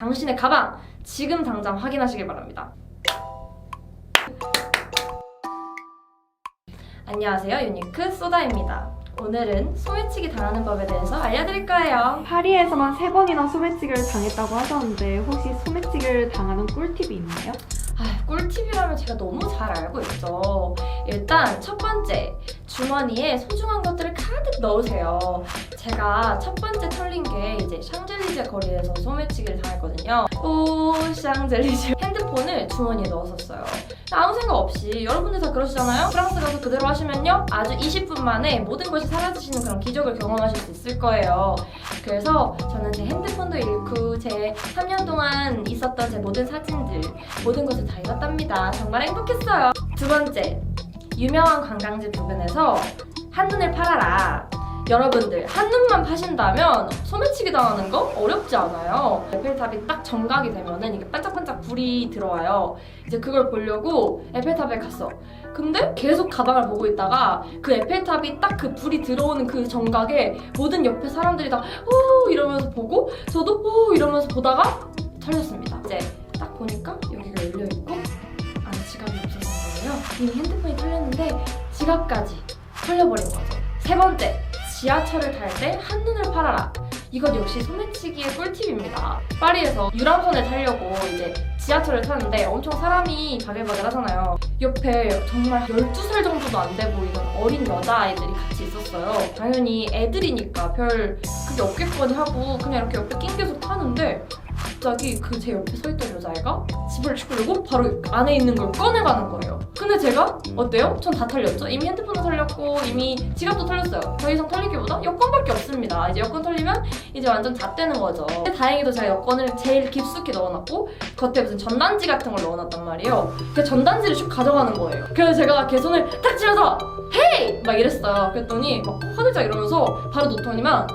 당신의 가방 지금 당장 확인하시길 바랍니다. 안녕하세요. 유니크 소다입니다. 오늘은 소매치기 당하는 법에 대해서 알려드릴 거예요. 파리에서만 세 번이나 소매치기를 당했다고 하셨는데 혹시 소매치기를 당하는 꿀팁이 있나요? 아, 꿀팁이라면 제가 너무 잘 알고 있죠. 일단 첫 번째, 주머니에 소중한 것들을 가득 넣으세요. 제가 첫 번째 털린 게 이제 샹젤리제 거리에서 소매치기를 당했거든요. 오, 샹젤리제. 핸드폰을 주머니에 넣었었어요. 아무 생각 없이 여러분들 다 그러시잖아요? 프랑스 가서 그대로 하시면요. 아주 20분 만에 모든 것이 사라지시는 그런 기적을 경험하실 수 있을 거예요. 그래서 저는 제 핸드폰도 잃고 제 3년 동안 있었던 제 모든 사진들 모든 것을 다 잃었답니다. 정말 행복했어요. 두 번째, 유명한 관광지 부근에서 한눈을 팔아라. 여러분들 한눈만 파신다면 소매치기 당하는 거 어렵지 않아요. 에펠탑이 딱 정각이 되면은 이게 반짝반짝 불이 들어와요. 이제 그걸 보려고 에펠탑에 갔어. 근데 계속 가방을 보고 있다가 그 에펠탑이 딱 그 불이 들어오는 그 정각에 모든 옆에 사람들이 다오 이러면서 보고 저도 오 이러면서 보다가 털렸습니다. 이제 딱 보니까 여기가 열려 있고 안에 지갑이 없었던 거예요. 이미 핸드폰이 털렸는데 지갑까지 털려버린 거죠. 세 번째, 지하철을 탈 때 한눈을 팔아라. 이것 역시 소매치기의 꿀팁입니다. 파리에서 유람선을 타려고 이제 지하철을 타는데 엄청 사람이 바글바글 하잖아요. 옆에 정말 12살 정도도 안 돼 보이는 어린 여자아이들이 같이 있었어요. 당연히 애들이니까 별 그게 없겠거니 하고 그냥 이렇게 옆에 낑겨서 타는데 갑자기 그 제 옆에 서 있던 여자애가 집을 주려고 바로 안에 있는 걸 꺼내가는 거예요. 근데 제가 어때요? 전 다 털렸죠? 이미 핸드폰도 털렸고 이미 지갑도 털렸어요. 더 이상 털리기보다 여권밖에 없습니다. 이제 여권 털리면 이제 완전 다 떼는 거죠. 근데 다행히도 제가 여권을 제일 깊숙이 넣어놨고 겉에 무슨 전단지 같은 걸 넣어놨단 말이에요. 그 전단지를 쭉 가져가는 거예요. 그래서 제가 걔 손을 탁 치면서 헤이! 막 이랬어요. 그랬더니 막 화들짝 이러면서 바로 놓더니만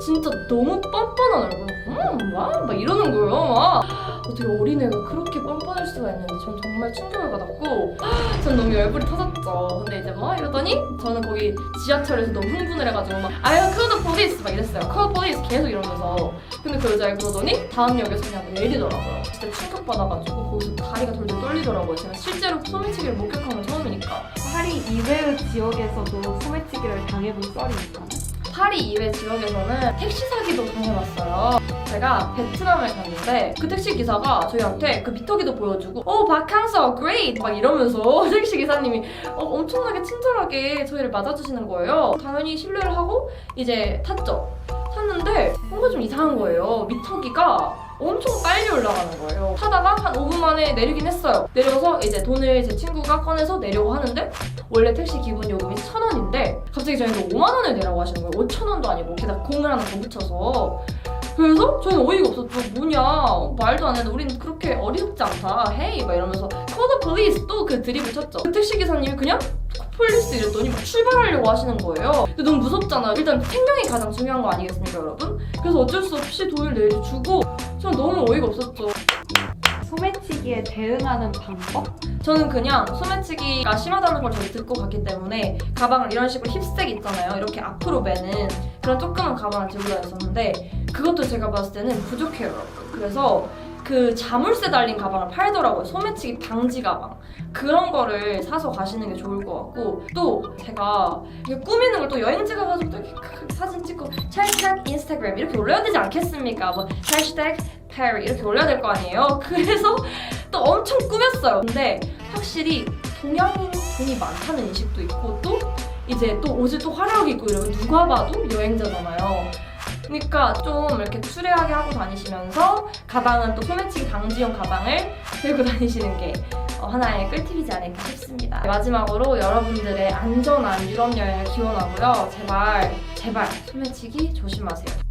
진짜 너무 뻔뻔한 얼굴 음, 와? 막 이러는 거예요. 막 어떻게 어린애가 그렇게 뻔뻔할 수가 있는지 전 정말 충격을 받았고 전 너무 열불이 터졌죠. 근데 이제 막 이러더니 저는 거기 지하철에서 너무 흥분을 해가지고 막 아유 the police 막 이랬어요. call police 계속 이러면서 근데 그 여자애 그러더니 다음 역에서 그냥 내리더라고요. 진짜 충격받아가지고 거기서 다리가 돌돌 떨리더라고요. 제가 실제로 소매치기를 목격한 건 처음이니까. 파리 이외의 지역에서도 소매치기를 당해본 썰이 있나요? 파리 이외 지역에서는 택시 사기도 당해봤어요. 제가 베트남을 갔는데 그 택시 기사가 저희한테 그 미터기도 보여주고 오 바캉스 great 막 이러면서 택시 기사님이 어, 엄청나게 친절하게 저희를 맞아주시는 거예요. 당연히 신뢰를 하고 이제 탔죠. 탔는데 뭔가 좀 이상한 거예요. 미터기가 엄청 빨리 올라가는 거예요. 타다가 한 5분 만에 내리긴 했어요. 내려서 이제 돈을 제 친구가 꺼내서 내려고 하는데 원래 택시 기본 요금이 1,000원인데 갑자기 저희한테 5만 원을 내라고 하시는 거예요. 5,000원도 아니고 게다가 공을 하나 더 붙여서 그래서 저는 어이가 없었죠. 뭐냐 말도 안 해도 우린 그렇게 어리석지 않다. 헤이 막 이러면서 call the 또 그 드립을 쳤죠. 그 택시 기사님이 그냥 폴리스 이랬더니 막 출발하려고 하시는 거예요. 근데 너무 무섭잖아요. 일단 생명이 가장 중요한 거 아니겠습니까, 여러분? 그래서 어쩔 수 없이 돈을 내주고 저는 너무 어이가 없었죠. 소매치기에 대응하는 방법? 저는 그냥 소매치기가 심하다는 걸 저도 듣고 갔기 때문에 가방을 이런 식으로 힙색 있잖아요. 이렇게 앞으로 매는 그런 조그만 가방을 들고 다녔었는데 그것도 제가 봤을 때는 부족해요. 그래서 그 자물쇠 달린 가방을 팔더라고요. 소매치기 방지 가방. 그런 거를 사서 가시는 게 좋을 것 같고 또 제가 이게 꾸미는 걸 또 여행지 가가지고 또 이렇게 크- 사진 찍고 해시태그 인스타그램 이렇게 올려야 되지 않겠습니까? 뭐 해시 페리 이렇게 올려야 될 거 아니에요? 그래서 또 엄청 꾸몄어요. 근데 확실히 동양인 돈이 많다는 인식도 있고 또 이제 또 옷을 또 화려하게 입고 이러면 누가 봐도 여행자잖아요. 그러니까 좀 이렇게 추레하게 하고 다니시면서 가방은 또 소매치기 방지용 가방을 들고 다니시는 게 어, 하나의 꿀팁이지 않을까 싶습니다. 마지막으로 여러분들의 안전한 유럽 여행을 기원하고요. 제발 제발 소매치기 조심하세요.